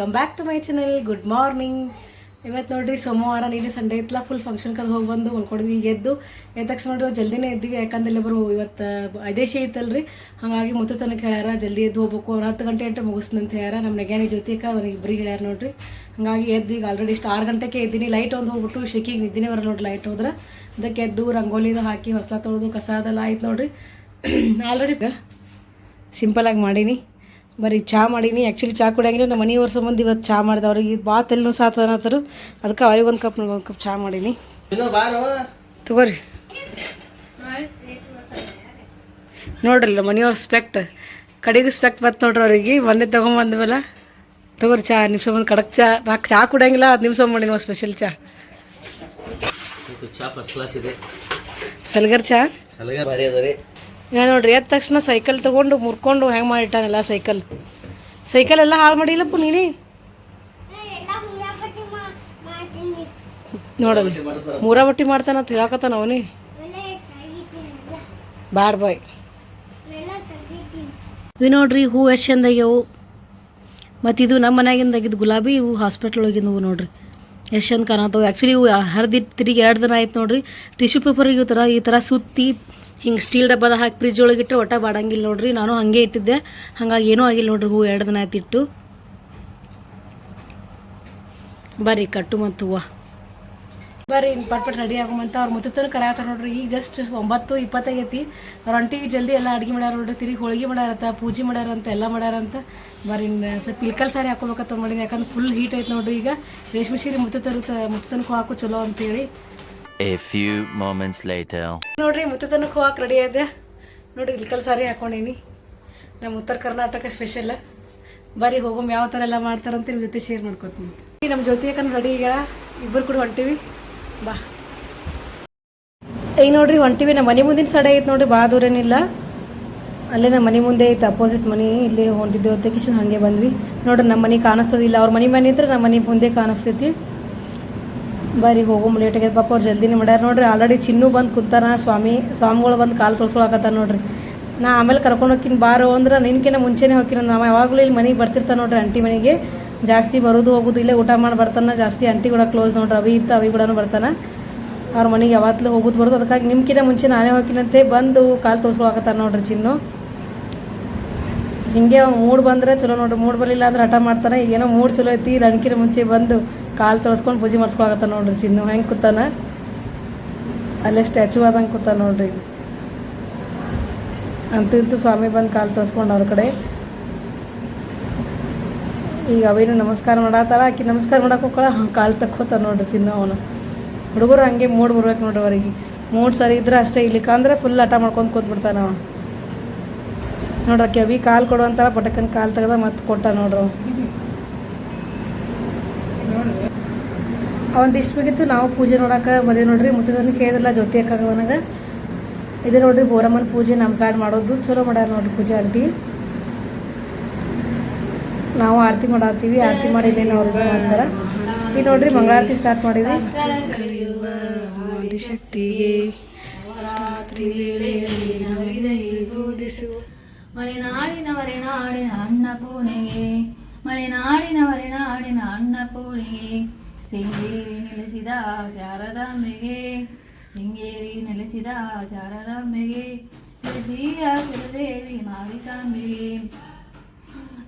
Welcome back to my channel good morning ಇವತ್ತು ನೋಡ್ರಿ, ಸೋಮವಾರ ನೀನು ಸಂಡೆ ಇತ್ತಲ್ಲ ಫುಲ್ ಫಂಕ್ಷನ್ ಕಲ್ ಹೋಗಿ ಬಂದು ಮಲ್ಕೊಂಡಿದ್ವಿ ಈಗ ಎದ್ದು ಎದ್ದ ತಕ್ಷಣ ನೋಡ್ರಿ, ಜಲ್ದಿನೇ ಇದ್ದೀವಿ ಯಾಕಂದ್ರೆ ಬರು ಇವತ್ತು ಅದೇಶಿ ಐತಲ್ರಿ. ಹಾಗಾಗಿ ಮುತ್ತ ತನಕ ಹೇಳ್ಯಾರ, ಜಲ್ದಿ ಎದ್ದು ಹೋಗ್ಬೇಕು. ಅವ್ರು ಹತ್ತು ಗಂಟೆ ಗಂಟೆ ಅಂತ ಹೇಳ್ಯಾರ. ನಮ್ಮ ನೆಗ್ಯಾನಿ ಜೊತೆಗೆ ಅವ್ರಿಗೆ ಇಬ್ಬರಿಗೆ ಹೇಳ್ಯಾರ ನೋಡ್ರಿ. ಹಾಗಾಗಿ ಎದ್ದು ಈಗ ಆಲ್ರೆಡಿ ಇಷ್ಟು ಆರು ಗಂಟೆಗೆ ಇದ್ದೀನಿ ಲೈಟ್ ಒಂದು ಹೋಗ್ಬಿಟ್ಟು ಶೆಕಿಗೆ ನಿದ್ದಿನೇ ಬರಲ್ಲ ನೋಡ್ರಿ ಲೈಟ್ ಹೋದ್ರೆ. ಅದಕ್ಕೆ ಎದ್ದು ರಂಗೋಲಿದು ಹಾಕಿ ಹೊಸ ತೊಳೆದು ಕಸ ಅದೆಲ್ಲ ಆಯ್ತು ನೋಡ್ರಿ. ಆಲ್ರೆಡಿ ಸಿಂಪಲಾಗಿ ಮಾಡೀನಿ. ಬರೀ ಚಹಾ ಮಾಡೀನಿ. ಆ್ಯಕ್ಚುಲಿ ಚಹಾ ಕುಡಿಯಂಗಿಲ್ಲ. ನಮ್ಮ ಮನೆಯವ್ರ ಸಂಬಂಧ ಇವತ್ತು ಚಹಾ ಮಾಡಿದೆ. ಅವ್ರಿಗೆ ಭಾಳ ತಲೆನೂ ಸಾತ ಅನ್ನತ್ತಾರು ಅದಕ್ಕೆ ಅವ್ರಿಗೆ ಒಂದು ಕಪ್ ಒಂದು ಕಪ್ ಚಹಾ ಮಾಡೀನಿ. ತಗೋರಿ. ನೋಡ್ರಿ ನಮ್ಮ ಮನೆಯವ್ರ ಸ್ಪೆಕ್ಟ್ ಕಡೆಗೆ ಸ್ಪೆಕ್ಟ್ ಬತ್ತು ನೋಡ್ರಿ ಅವ್ರಿಗೆ. ಮೊನ್ನೆ ತೊಗೊಂಬಂದ್ವಲ್ಲ. ತಗೋರಿ ಚಹಾ ನಿಮ್ಮ ಸಂಬಂಧ ಕಡಕ್ ಚಾ. ನಾಲ್ಕು ಚಹಾ ಕುಡಿಯಂಗಿಲ್ಲ ಹತ್ತು ನಿಮಿಷ ನಾವು ಸ್ಪೆಷಲ್ ಚಹಾ ಚಾ. ಫಸ್ಟ್ ಕ್ಲಾಸ್ ಇದೆ. ಸಲ್ಗರ್ ಚಹಾ ಸಲ್ಗರ್ ಭಾರಿ ಅದ ರೀ. ನಾನು ನೋಡ್ರಿ, ಎದ್ದ ತಕ್ಷಣ ಸೈಕಲ್ ತೊಗೊಂಡು ಮುರ್ಕೊಂಡು ಹೆಂಗೆ ಮಾಡಿಟ್ಟಾನೆಲ್ಲ ಸೈಕಲ್ ಸೈಕಲ್ ಎಲ್ಲ ಹಾಳು ಮಾಡಿಲ್ಲಪ್ಪ ನೀನೇ? ನೋಡಲ್ಲ ಮೂರ ಬಟ್ಟಿ ಮಾಡ್ತಾನಂತ ಹೇಳಕತ್ತಾನ ಅವನೇ. ಬ್ಯಾಡ್ ಬಾಯ್ ಇವು ನೋಡ್ರಿ, ಹೂ ಎಷ್ಟು ಚಂದಾಗ್ಯವು ಮತ್ತು ಇದು ನಮ್ಮ ಮನ್ಯಾಗಿಂದಾಗಿದ್ದು ಗುಲಾಬಿ ಇವು ಹಾಸ್ಪಿಟ್ಲ್ ಹೋಗಿದ್ದು ಹೂ ನೋಡ್ರಿ. ಎಷ್ಟು ಚಂದ ಕಾಣತ್ತವು ಆ್ಯಕ್ಚುಲಿ ಇವು ಹರಿದಿಟ್ಟು ತಿರುಗಿ ಎರಡು ದಿನ ಆಯ್ತು ನೋಡ್ರಿ. ಟಿಶ್ಯೂ ಪೇಪರ್ ಈ ಥರ ಈ ಥರ ಸುತ್ತಿ ಹಿಂಗೆ ಸ್ಟೀಲ್ ಡಬ್ಬದ ಹಾಕಿ ಫ್ರಿಜ್ ಒಳಗೆ ಒಟ್ಟ ಬಾಡಂಗಿಲ್ಲ ನೋಡ್ರಿ. ನಾನು ಹಾಗೆ ಇಟ್ಟಿದ್ದೆ. ಹಾಗಾಗಿ ಏನೂ ಆಗಿಲ್ಲ ನೋಡ್ರಿ ಹೂವು ಎರಡು ದಿನ ಆಯ್ತು ಇಟ್ಟು. ಬರ್ರಿ, ಕಟ್ಟು ಮತ್ತು ಹೂವು. ಬರ್ರಿ ಇನ್ನು ಪಟ್ ಪಟ್ ರೆಡಿ ಆಗುಮಂತ ಅವ್ರು ಮುತ್ತನ ಕರೆಯತ್ತಾರ ನೋಡ್ರಿ. ಈಗ ಜಸ್ಟ್ ಒಂಬತ್ತು ಇಪ್ಪತ್ತೈತಿ ಅವ್ರ ಜಲ್ದಿ ಎಲ್ಲ ಅಡುಗೆ ಮಾಡ್ಯಾರ ನೋಡ್ರಿ. ತಿರುಗಿ ಹೋಳಿಗೆ ಮಾಡ್ಯಾರಂತ, ಪೂಜೆ ಮಾಡ್ಯಾರಂತ, ಎಲ್ಲ ಮಾಡ್ಯಾರಂತ. ಬರ್ರಿ ಸ್ವಲ್ಪ ಪಿಲ್ಕಲ್ ಸಾರಿ ಹಾಕೋಬೇಕಂತ ಮಾಡೀನಿ. ಯಾಕಂದ್ರೆ ಫುಲ್ ಹೀಟ್ ಐತೆ ನೋಡ್ರಿ ಈಗ. ರೇಷ್ಮೆ ಸೀರೆ ಮುತ್ತರು ತನಕ ಹಾಕು ಚಲೋ ಅಂತೇಳಿ. A few moments later. ನೋಡ್ರಿ ಮುತ್ತನಕ್ಕೂ ಹಾಕಿ ರೆಡಿ ಆದೆ. ನೋಡ್ರಿ ಇಲ್ಕಲ್ ಸಾರಿ ಹಾಕೊಂಡೀನಿ. ನಮ್ಮ ಉತ್ತರ ಕರ್ನಾಟಕ ಸ್ಪೆಷಲ್ ಬರಿ ಹೋಗಮ್ ಯಾವ ಥರ ಎಲ್ಲ ಮಾಡ್ತಾರಂತ ನಿಮ್ಮ ಜೊತೆ ಶೇರ್ ಮಾಡ್ಕೊತೀನಿ. ನಮ್ಮ ಜೊತೆ ಯಾಕಂದ್ರೆ ರೆಡಿ ಈಗ. ಇಬ್ಬರು ಕೂಡ ಹೊಂಟಿವಿ. ಬಾ. ಈಗ ನೋಡ್ರಿ, ಹೊಂಟಿವಿ. ನಮ್ಮ ಮನೆ ಮುಂದಿನ ಸಡೆ ಐತೆ ನೋಡ್ರಿ ಭಾಳ ದೂರ ಏನಿಲ್ಲ. ಅಲ್ಲೇ ನಮ್ಮ ಮನೆ ಮುಂದೆ ಐತೆ ಅಪೋಸಿಟ್ ಮನೆ. ಇಲ್ಲಿ ಹೊಂಟಿದ್ದೇವೆ ಕಿಶನ್ ಹಾಗೆ ಬಂದ್ವಿ. ನೋಡ್ರಿ, ನಮ್ಮ ಮನೆ ಕಾಣಿಸ್ತದಿಲ್ಲ ಅವ್ರ ಮನೆ ಮನೆ ಇದ್ರೆ ನಮ್ಮ ಮನೆ ಮುಂದೆ ಕಾಣಿಸ್ತೈತಿ. ಬರ್ರಿ ಹೋಗೋ ಆಗ್ಯದ ಪಾಪ ಅವ್ರು ಜಲ್ದಿನೇ ಮಾಡ್ಯಾರ. ನೋಡ್ರಿ ಆಲ್ರೆಡಿ ಚಿನ್ನು ಬಂದು ಕುಂತಾನ ಸ್ವಾಮಿ, ಸ್ವಾಮಿಗಳು ಬಂದು ಕಾಲು ತೊಳ್ಕೊಳಕತ್ತಾರ ನೋಡ್ರಿ. ನಾ ಆಮೇಲೆ ಕರ್ಕೊಂಡು ಹೋಗಿನ ಬಾರೋ ಅಂದ್ರೆ ನಿನ್ಕಿನ ಮುಂಚೆನೇ ಹೋಗಿನ ನಾವು. ಯಾವಾಗಲೂ ಇಲ್ಲಿ ಮನೆಗೆ ಬರ್ತಿರ್ತಾನೆ ನೋಡ್ರಿ ಆಂಟಿ ಮನೆಗೆ. ಜಾಸ್ತಿ ಬರೋದು ಹೋಗೋದು, ಇಲ್ಲೇ ಊಟ ಮಾಡಿ ಬರ್ತಾನೆ, ಜಾಸ್ತಿ ಆಂಟಿ ಕೂಡ ಕ್ಲೋಸ್ ನೋಡ್ರಿ, ಅವಿ ಇರ್ತಾ ಅವಿ ಕೂಡ ಬರ್ತಾನೆ. ಅವ್ರ ಮನೆಗೆ ಯಾವತ್ತಲೂ ಹೋಗೋದು ಬರೋದು, ಅದಕ್ಕಾಗಿ ನಿಮ್ಕಿನ ಮುಂಚೆ ನಾನೇ ಹೋಗಿನಂತೆ ಬಂದು ಕಾಲು ತೊಳ್ಸ್ಕೊಳಕತ್ತಾರ ನೋಡ್ರಿ ಚಿನ್ನು. ಹಿಂಗೆ ಮೂಡ್ ಬಂದರೆ ಚಲೋ ನೋಡ್ರಿ. ಮೂಡ್ ಬರಲಿಲ್ಲ ಅಂದ್ರೆ ಹಠ ಮಾಡ್ತಾನೆ. ಏನೋ ಮೂಡ್ ಚಲೋ ಐತಿ, ರಣಕಿರ ಮುಂಚೆ ಬಂದು ಕಾಲು ತೊಳಸ್ಕೊಂಡು ಪೂಜೆ ಮಾಡಿಸ್ಕೊಳಕತ್ತ ನೋಡ್ರಿ. ಚಿನ್ನು ಹೆಂಗೆ ಕೂತಾನ? ಅಲ್ಲೇ ಸ್ಟ್ಯಾಚು ಆದಂಗೆ ಕೂತಾನ ನೋಡ್ರಿ. ಅಂತೂ ಸ್ವಾಮಿ ಬಂದು ಕಾಲು ತೊಳ್ಸ್ಕೊಂಡು ಅವ್ರ ಕಡೆ. ಈಗ ಅವೇನು ನಮಸ್ಕಾರ ಮಾಡತ್ತಾಳ ಆಕಿ ನಮಸ್ಕಾರ ಮಾಡಕ್ಕೆ ಹೋಗ್ಕೊಳ ಕಾಲು ತಕ್ಕೋತ ನೋಡ್ರಿ ಚಿನ್ನು ಅವನು. ಹುಡುಗರು ಹಂಗೆ ಮೂಡ್ ಬರ್ಬೇಕು ನೋಡ್ರಿ ಅವರಿಗೆ. ಮೂಡ್ ಸರಿ ಇದ್ರೆ ಅಷ್ಟೇ ಇಲ್ಲಿಕಂದ್ರೆ ಫುಲ್ ಹಠ ಮಾಡ್ಕೊಂಡು ಕೂತ್ಬಿಡ್ತಾನ ಅವ ನೋಡ್ರ ಕೆವಿ ಕಾಲು ಕೊಡು ಅಂತಾರ ಪಟಕನ್ ಕಾಲು ತೆಗ್ದ ಮತ್ತೆ ಕೊಟ್ಟ ನೋಡ್ರು. ಅವಂದಿಷ್ಟು ಬೇಕಿತ್ತು ನಾವು ಪೂಜೆ ನೋಡಕ್ಕೆ ಬದೇ ನೋಡ್ರಿ ಮುತ್ತದನ್ನ ಕೇಳಿದ್ರಲ್ಲ ಜ್ಯೋತಿ ಹಾಕಾಗ ನನಗೆ. ಇದು ನೋಡ್ರಿ ಬೋರಮ್ಮನ ಪೂಜೆ ನಮ್ಮ ಸೈಡ್ ಮಾಡೋದು, ಚಲೋ ಮಾಡ್ಯಾರ ನೋಡ್ರಿ ಪೂಜೆ ಆಂಟಿ. ನಾವು ಆರತಿ ಮಾಡಾತೀವಿ, ಆರತಿ ಮಾಡಿ ಇನ್ನೇನು ಮಾಡ್ತಾರ ಈಗ ನೋಡ್ರಿ ಮಂಗಳಾರತಿ ಸ್ಟಾರ್ಟ್ ಮಾಡಿದ್ವಿ. ರಾತ್ರಿ ವೇಳೆಯಲ್ಲಿ ಮಲೆನಾಡಿನವರೆ ನಾಡಿನ ಅನ್ನಪೂರ್ಣೆಗೆ ಮಲೆನಾಡಿನವರೆ ನಾಡಿನ ಅನ್ನಪೂರ್ಣೆಗೆ ತಿಂಗೇರಿ ನೆಲೆಸಿದ ಶಾರದಾಂಬೆಗೆ. ಹಿಂಗೇರಿ ನೆಲೆಸಿದ ಶಾರದಾಂಬೆಗೆ. ಸಿರಿಸಿಯ ಕುಲದೇವಿ ಮಾರಿಕಾಂಬೆಗೆ.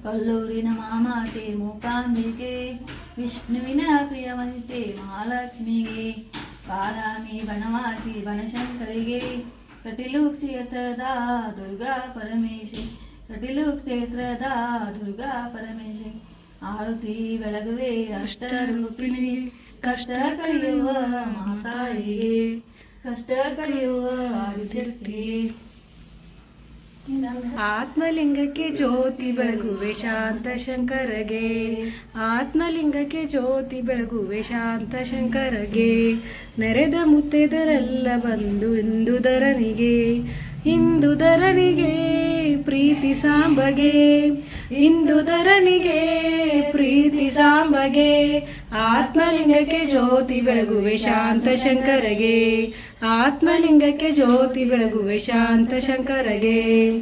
ಕಲ್ಲೂರಿನ ಮಾಮಾತೆ ಮೂಕಾಂಬಿಕೆ ವಿಷ್ಣುವಿನ ಪ್ರಿಯವನಿತೆ ಮಹಾಲಕ್ಷ್ಮಿಗೆ. ಬಾದಾಮಿ, ಬನವಾಸಿ, ಬನಶಂಕರಿಗೆ. ಕಟೀಲು ಕ್ಷೇತ್ರದ ದುರ್ಗಾ ಪರಮೇಶಿ, ಕಟಿಲು ಕ್ಷೇತ್ರದ ದುರ್ಗಾ ಪರಮೇಶಿ, ಆರತಿ ಬೆಳಗುವೆ ಅಷ್ಟರೂಪಿಣಿಗೆ ಕಷ್ಟ ಕಲಿಯುವ ಮಾತಾಯಿಗೆ ಕಷ್ಟ ಕಲಿಯುವ ಆದಿಶಕ್ತಿಗೆ ಆತ್ಮಲಿಂಗಕ್ಕೆ ಜ್ಯೋತಿ ಬೆಳಗುವೆ ಶಾಂತ ಶಂಕರಗೆ. ಆತ್ಮಲಿಂಗಕ್ಕೆ ಜ್ಯೋತಿ ಬೆಳಗುವೆ ಶಾಂತ ಶಂಕರಗೆ. ನೆರೆದ ಮುತ್ತೆದರೆಲ್ಲ ಬಂದು ಇಂದುಧರನಿಗೆ ಇಂದುಧರನಿಗೆ ಪ್ರೀತಿ ಸಾಂಬಗೆ ಹಿಂದುದರನಿಗೆ ಪ್ರೀತಿ ಸಾಂಬಗೆ ಆತ್ಮಲಿಂಗಕ್ಕೆ ಜ್ಯೋತಿ ಬೆಳಗುವೆ ಶಾಂತ ಶಂಕರಗೆ ಆತ್ಮಲಿಂಗಕ್ಕೆ ಜ್ಯೋತಿ ಬೆಳಗುವೆ ಶಾಂತ ಶಂಕರಗೆ.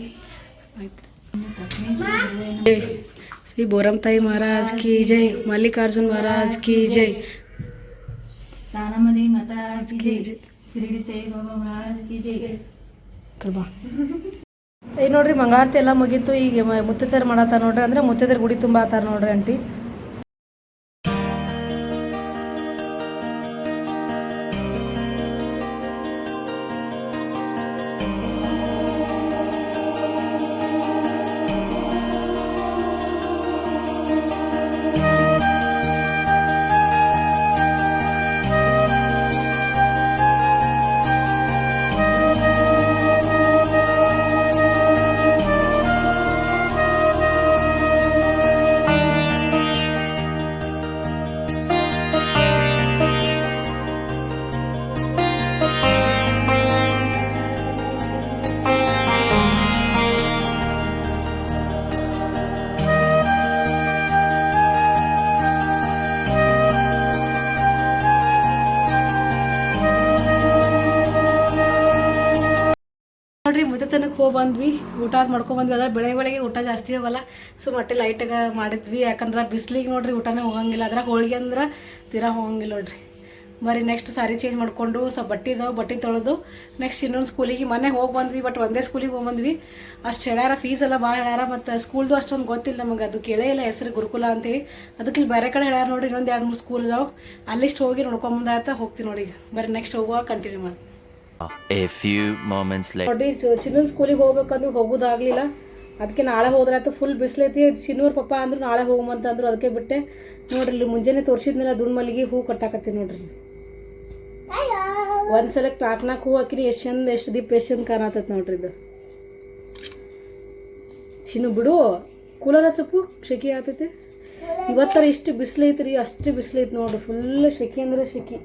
ಶ್ರೀ ಬೋರಂ ತಾಯಿ ಮಹಾರಾಜ್ ಕಿ ಜೈ ಮಲ್ಲಿಕಾರ್ಜುನ್ ಮಹಾರಾಜ್ ಕಿ ಜೈ. ನಾನಮದಿ ಮತ ಕಿ ಜೈ. ಜೈ. ಶಿರಡಿ ಸಾಯಿ ಬಾಬಾ ಮಹಾರಾಜ್ ಕಿ ಜೈ. ಕಳ್ಬಾ ಈಗ ನೋಡ್ರಿ, ಮಂಗಳಾರತಿ ಎಲ್ಲ ಮುಗೀತು, ಈಗ ಮುತ್ತೈದರ್ ಮಾಡತ್ತಾರ ನೋಡ್ರಿ, ಅಂದ್ರೆ ಮುತ್ತೈದರ್ ಗುಡಿ ತುಂಬಾ ಆತಾರ ನೋಡ್ರಿ ಆಂಟಿ. ಮುತ್ತತನಕ್ಕೆ ಹೋಗಿ ಬಂದ್ವಿ. ಊಟ ಮಾಡ್ಕೊಂಡು ಬಂದ್ವಿ. ಅದ್ರ ಬೆಳೆ ಬೆಳಗ್ಗೆ ಊಟ ಜಾಸ್ತಿ ಹೋಗಲ್ಲ ಸೊ ಮಟ್ಟೆ ಲೈಟಾಗ ಮಾಡಿದ್ವಿ. ಯಾಕಂದ್ರೆ ಬಿಸ್ಲಿಗೆ ನೋಡ್ರಿ ಊಟನೇ ಹೋಗಂಗಿಲ್ಲ. ಅದ್ರ ಹೋಳಿಗೆ ಅಂದ್ರೆ ತೀರಾ ಹೋಗಂಗಿಲ್ಲ ನೋಡ್ರಿ. ಬರೀ ನೆಕ್ಸ್ಟ್ ಸಾರಿ ಚೇಂಜ್ ಮಾಡಿಕೊಂಡು ಸ್ವಲ್ಪ ಬಟ್ಟೆ ಇದಾವೆ, ಬಟ್ಟೆ ತೊಳೆದು ನೆಕ್ಸ್ಟ್ ಇನ್ನೊಂದು ಸ್ಕೂಲಿಗೆ ಮನೆ ಹೋಗಿ ಬಂದ್ವಿ. ಬಟ್ ಒಂದೇ ಸ್ಕೂಲಿಗೆ ಹೋಗಿ ಬಂದ್ವಿ. ಅಷ್ಟು ಹೇಳ್ಯಾರ ಫೀಸ್ ಎಲ್ಲ ಭಾಳ ಹೇಳ್ಯಾರ. ಮತ್ತು ಸ್ಕೂಲ್ದು ಅಷ್ಟೊಂದು ಗೊತ್ತಿಲ್ಲ ನಮಗೆ. ಅದು ಕೇಳೇ ಇಲ್ಲ ಹೆಸರು ಗುರುಕುಲ ಅಂತೇಳಿ. ಅದಕ್ಕೆ ಇಲ್ಲಿ ಬೇರೆ ಕಡೆ ಹೇಳ್ಯಾರ ನೋಡಿ ಇನ್ನೊಂದು ಎರಡು ಮೂರು ಸ್ಕೂಲ್ ಇದಾವೆ. ಅಲ್ಲಿಷ್ಟು ಹೋಗಿ ನೋಡ್ಕೊಂಬಂದಾಯ್ತಾ ಹೋಗ್ತೀವಿ ನೋಡಿ ಬರೀ ನೆಕ್ಸ್ಟ್ ಹೋಗುವಾಗ ಕಂಟಿನ್ಯೂ ಮಾಡಿ A ಫ್ಯೂ ಮೊಮೆಂಟ್ಸ್ ಲೈಕ್ ನೋಡ್ರಿ ಚಿನ್ನೂರ್ ಸ್ಕೂಲಿಗೆ ಹೋಗ್ಬೇಕಂದ್ರೆ ಹೋಗೋದಾಗ್ಲಿಲ್ಲ. ಅದಕ್ಕೆ ನಾಳೆ ಹೋದ್ರಾಯ್ತು ಫುಲ್ ಬಿಸಿಲೈತಿ. ಚಿನ್ನೂರ್ ಪಪ್ಪ ಅಂದ್ರು ನಾಳೆ ಹೋಗಮಂತ ಅಂದ್ರು ಅದಕ್ಕೆ ಬಿಟ್ಟೆ. ನೋಡ್ರಿ ಇಲ್ಲಿ ಮುಂಜಾನೆ ತೋರಿಸಿದ್ನಲ್ಲ ದುಂಡ್ ಮಲ್ಲಿಗೆ ಹೂ ಕಟ್ಟಾಕತ್ತಿ ನೋಡ್ರಿ. ಒಂದ್ಸಲ ನಾಲ್ಕು ನಾಲ್ಕು ಹೂ ಹಾಕಿನಿ ಎಷ್ಟು ಚಂದ ಎಷ್ಟು ದೀಪ ಎಷ್ಟು ಚಂದ ಕಾಣತೈತಿ ನೋಡ್ರಿ ಇದು. ಚಿನ್ನು ಬಿಡು ಕೂಲದ ಚಪ್ಪು ಶೆಕಿ ಆತೈತಿ ಇವತ್ತರ ಇಷ್ಟು ಬಿಸಿಲೈತ್ರಿ ರೀ ಅಷ್ಟು ಬಿಸಿಲೈತೆ ನೋಡ್ರಿ ಫುಲ್ ಶೆಕಿ ಅಂದ್ರೆ ಶೆಕಿ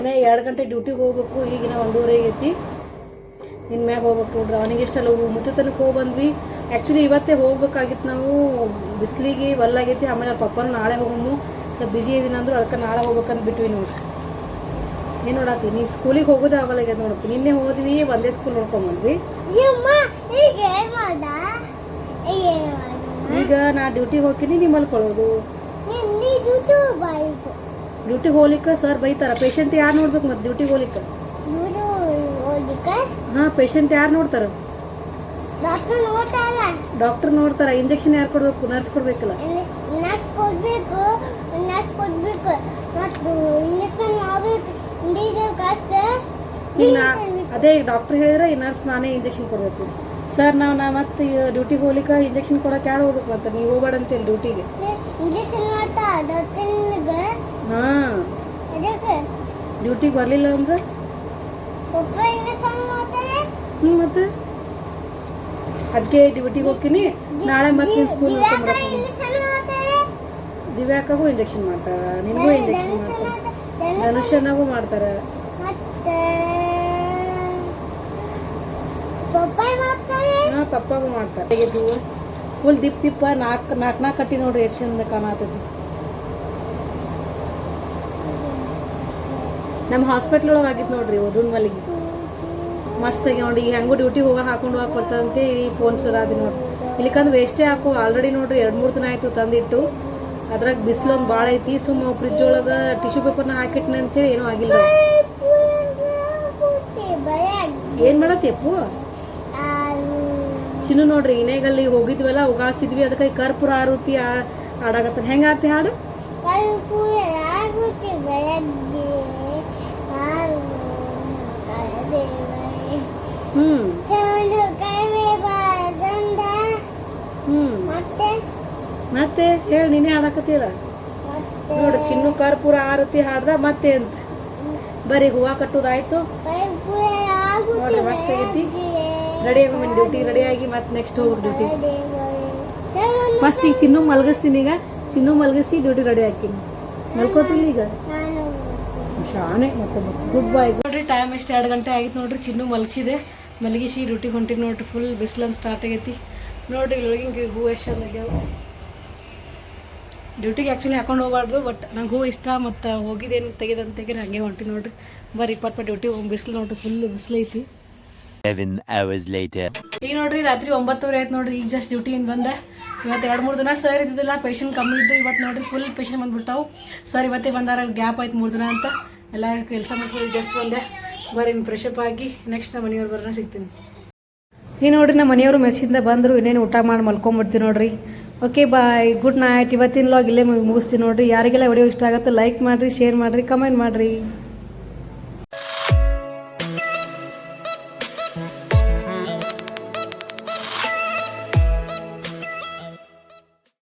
ಇನ್ನ ಎರಡು ಗಂಟೆ ಡ್ಯೂಟಿಗೆ ಹೋಗ್ಬೇಕು ಈಗಿನ ಒಂದೂವರೆ ಆಗೈತಿ ನಿನ್ನ ಮ್ಯಾಗ ಹೋಗ್ಬೇಕು ನೋಡ್ರಿ ಅವನಿಗೆ ಇಷ್ಟಲ್ಲ ತನಕ ಹೋಗಿ ಬಂದ್ವಿ ಆ್ಯಕ್ಚುಲಿ ಇವತ್ತೇ ಹೋಗ್ಬೇಕಾಗಿತ್ತು ನಾವು ಬಿಸಿಲಿಗೆ ಒಲ್ಲಾಗೈತಿ ಆಮೇಲೆ ಅವ್ರ ಪಪ್ಪನ ನಾಳೆ ಹೋಗಮ್ಮು ಸ್ವಲ್ಪ ಬಿಜಿ ಇದೀನಿ ಅಂದ್ರು ಅದಕ್ಕೆ ನಾಳೆ ಹೋಗ್ಬೇಕಂತ ಬಿಟ್ವಿ ನೋಡ್ರಿ. ಏನು ನೋಡತ್ತಿ ನೀ ಸ್ಕೂಲಿಗೆ ಹೋಗೋದೇ ಆಗಲ್ಲ ಆಗ್ಯದ ನೋಡಪ್ಪ ನಿನ್ನೆ ಹೋದ್ವಿ ಒಂದೇ ಸ್ಕೂಲ್ ನೋಡ್ಕೊಂಬಂದ್ವಿ ಈಗ ನಾ ಡ್ಯೂಟಿಗೆ ಹೋಗ್ತೀನಿ ನೀವು ಮಲ್ಕೊಳ್ಳೋದು ಡ್ಯೂಟಿಗೆ ಹೋಗ್ಲಿಕ್ಕೆ ಸರ್ ಬೈತಾರ. ಪೇಷಂಟ್ ಯಾರು ನೋಡ್ಬೇಕು ಮತ್ತೆ ಡ್ಯೂಟಿ ಹೋಗ್ಲಿಕ್ಕೆ? ಹಾಂ ಪೇಷಂಟ್ ಯಾರು ನೋಡ್ತಾರ? ಡಾಕ್ಟರ್ ನೋಡ್ತಾರ. ಇಂಜೆಕ್ಷನ್ ಯಾರು ಕೊಡ್ಬೇಕು? ನರ್ಸ್ ಕೊಡ್ಬೇಕಲ್ಲ. ನರ್ಸ್ ಕೊಡ್ಬೇಕು ನರ್ಸ್ ಕೊಡ್ಬೇಕು. ಮತ್ತು ಇಂಜೆಕ್ಷನ್ ಮಾಡ್ಬೇಕು. ಇಂಡಿಗೆ ಕಾಸು. ಈಗ ಅದೇ ಡಾಕ್ಟರ್ ಹೇಳಿದ್ರೆ ಈ ನರ್ಸ್ ನಾನೇ ಇಂಜೆಕ್ಷನ್ ಕೊಡಬೇಕು. ಸರ್ ನಾವು ನಾ ಮತ್ತೆ ಡ್ಯೂಟಿಗೆ ಹೋಗ್ಲಿಕ್ಕೆ ಇಂಜೆಕ್ಷನ್ ಕೊಡಕ್ಕೆ ಯಾರು ಹೋಗ್ಬೇಕು ಅಂತ? ನೀವು ಹೋಗ್ಬೇಡ ಅಂತೇಳಿ ಡ್ಯೂಟಿಗೆ ಡ್ಯೂಟಿಗೆ ಬರಲಿಲ್ಲ ಅಂದ್ರೆ? ಹ್ಞೂ ಮತ್ತೆ? ಅದಕ್ಕೆ ಡ್ಯೂಟಿಗೆ ಹೋಗ್ತೀನಿ. ನಾಳೆ ಮತ್ತೆ ನಿನ್ನ ಸ್ಕೂಲ್ ದಿವ್ಯಾಕಗೂ ಇಂಜೆಕ್ಷನ್ ಮಾಡ್ತಾರೆ ದಿವ್ಯಾಕಾಗೂ ಇಂಜೆಕ್ಷನ್ ಮಾಡ್ತಾರ. ನಿನಗೂ ಇಂಜೆಕ್ಷನ್ ಮಾಡ್ತಾರೆ. ಧನುಷನಾಗೂ ಮಾಡ್ತಾರೆ. ಹಾಂ ಪಪ್ಪಾಗೂ ಮಾಡ್ತಾರೆ. ಫುಲ್ ದಿಪ್ ದಿಪ್ಪ ನಾಲ್ಕು ನಾಲ್ಕು ನಾಲ್ಕು ಕಟ್ಟಿ ನೋಡ್ರಿ ಎಷ್ಟು ಚಂದ ಕಾಣತೈತಿ. ನಮ್ಮ ಹಾಸ್ಪಿಟ್ಲ್ ಒಳಗೆ ಆಗಿತ್ತು ನೋಡ್ರಿ ಓದೋನ್ ಮಲ್ಲಿಗೆ. ಮಸ್ತ್ ನೋಡಿ ಈಗ ಹೆಂಗು ಡ್ಯೂಟಿ ಹೋಗ ಹಾಕೊಂಡು ಹೋಗಿ ಬರ್ತದಂತೆ ಈ ಫೋನ್ ಸರ್ ಅದು ನೋಡ್ರಿ ಇಲ್ಲಿಕಂದ್ರೆ ವೇಸ್ಟೇ ಹಾಕು ಆಲ್ರೆಡಿ ನೋಡ್ರಿ ಎರಡು ಮೂರು ದಿನ ಆಯಿತು ತಂದಿಟ್ಟು. ಅದ್ರಾಗ ಬಿಸಿಲೊಂದು ಭಾಳ ಐತಿ ಸುಮ್ಮ ಫ್ರಿಜ್ ಒಳಗೆ ಟಿಶ್ಯೂ ಪೇಪರ್ನ ಹಾಕಿಟ್ನೆ ಅಂತೇಳಿ ಏನೂ ಆಗಿಲ್ಲ. ಏನು ಮಾಡತ್ತೆ ಅಪ್ಪು? ಚಿನ್ನು ನೋಡ್ರಿ ಇನೇಗಲ್ಲಿ ಹೋಗಿದ್ವಲ್ಲ ಉಗಾಸಿದ್ವಿ ಅದಕ್ಕೆ ಈ ಕರ್ಪೂರ ಆರುತಿ ಹಾಡಾಗತ್ತ ಹೆಂಗೆ ಆರ್ತಿ ಹಾಡು ಹ್ಞೂ ಹ್ಞೂ ಮತ್ತೆ? ಹೇಳಿ ನೀನೇ ಹಾಡಾಕತ್ತಿಲ್ಲ ನೋಡು ಚಿನ್ನು ಕರ್ಪೂರ ಆರತಿ ಹಾಡ್ದ ಮತ್ತೆ ಅಂತ. ಬರೀ ಹೂವ ಕಟ್ಟುದಾಯ್ತು. ನೋಡ್ರಿ ಮಸ್ತ್ ಆಗೈತಿ. ರೆಡಿ ಆಗಿ ಡ್ಯೂಟಿ ರೆಡಿ ಆಗಿ ಮತ್ತೆ ನೆಕ್ಸ್ಟ್ ಹೋಗ್ಬೇಕು ಡ್ಯೂಟಿ. ಫಸ್ಟ್ ಈಗ ಚಿನ್ನು ಮಲಗಿಸ್ತೀನಿ ಈಗ. ಚಿನ್ನು ಮಲಗಿಸಿ ಡ್ಯೂಟಿ ರೆಡಿ ಹಾಕಿನಿ ಮಲ್ಕೋತೀನಿ ಈಗ. ಶಾನೆ ಮತ್ತೆ ಗುಡ್ ಬಾಯ್ ನೋಡ್ರಿ ಟೈಮ್ ಎಷ್ಟು ಎರಡು ಗಂಟೆ ಆಗಿತ್ತು ನೋಡ್ರಿ, ಚಿನ್ನು ಮಲಗಿಸಿದೆ. ಮಲಗಿಸಿ ಡ್ಯೂಟಿಗೆ ಹೊಂಟಿನಿ ನೋಡ್ರಿ ಫುಲ್ ಬಿಸಿಲನ್ ಸ್ಟಾರ್ಟ್ ಆಗೈತಿ. ನೋಡ್ರಿ ಇಲ್ಲೊಳಗಿಂಗೆ ಹೂ ಎಷ್ಟು ಆಗ್ಯಾವ. ಡ್ಯೂಟಿಗೆ ಆ್ಯಕ್ಚುಲಿ ಹಾಕೊಂಡು ಹೋಗಬಾರ್ದು ಬಟ್ ನಂಗೆ ಹೂ ಇಷ್ಟ, ಮತ್ತು ಹೋಗಿದ್ದೇನು ತೆಗೆದಂತ ತೆಗೆದು ಹಂಗೆ ಹೊಂಟಿ ನೋಡ್ರಿ. ಬರೀ ಇಪ್ಪತ್ತು ಡ್ಯೂಟಿ ಬಿಸಿಲು ನೋಡ್ರಿ ಫುಲ್ ಬಿಸಿಲು ಐತಿ ಅವರ್ಸ್ ಲೇಟರ್. ಈಗ ನೋಡ್ರಿ, ರಾತ್ರಿ ಒಂಬತ್ತುವರೆ ಆಯ್ತು ನೋಡ್ರಿ, ಈಗ ಜಸ್ಟ್ ಡ್ಯೂಟಿಯಿಂದ ಬಂದೆ. ಇವತ್ತು ಎರಡು ಮೂರು ದಿನ ಸರ್ ಇದ್ದಿದ್ದಿಲ್ಲ ಪೇಷಂಟ್ ಕಮ್ಮಿ ಇದ್ದು ಇವತ್ತು ನೋಡ್ರಿ ಫುಲ್ ಪೇಷಂಟ್ ಬಂದ್ಬಿಟ್ಟಾವು. ಸರ್ ಇವತ್ತೇ ಬಂದಾರ ಗ್ಯಾಪ್ ಆಯ್ತು ಮೂರು ದಿನ ಅಂತ. ಎಲ್ಲ ಕೆಲಸ ಮಾಡ್ಕೊಂಡು ಜಸ್ಟ್ ಬಂದೆ. ಬರೀ ಫ್ರೆಶ್ ಅಪ್ ಆಗಿ ನೆಕ್ಸ್ಟ್ ನಮ್ಮ ಮನೆಯವ್ರು ಬರೋಣ ಸಿಗ್ತೀನಿ. ಈ ನೋಡ್ರಿ, ನಮ್ಮ ಮನೆಯವರು ಮೆಸ್ಸಿಂದ ಬಂದರು, ಇನ್ನೇನು ಊಟ ಮಾಡಿ ಮಲ್ಕೊಂಬಿಡ್ತೀನಿ ನೋಡ್ರಿ. ಓಕೆ ಬಾಯ್ ಗುಡ್ ನೈಟ್ ಇವತ್ತಿನ ಲಾಗ್ ಇಲ್ಲೇ ಮುಗಿಸ್ತೀನಿ ನೋಡ್ರಿ. ಯಾರಿಗೆಲ್ಲ ವಿಡಿಯೋ ಇಷ್ಟ ಆಗುತ್ತೆ ಲೈಕ್ ಮಾಡಿರಿ ಶೇರ್ ಮಾಡಿರಿ ಕಮೆಂಟ್ ಮಾಡಿರಿ.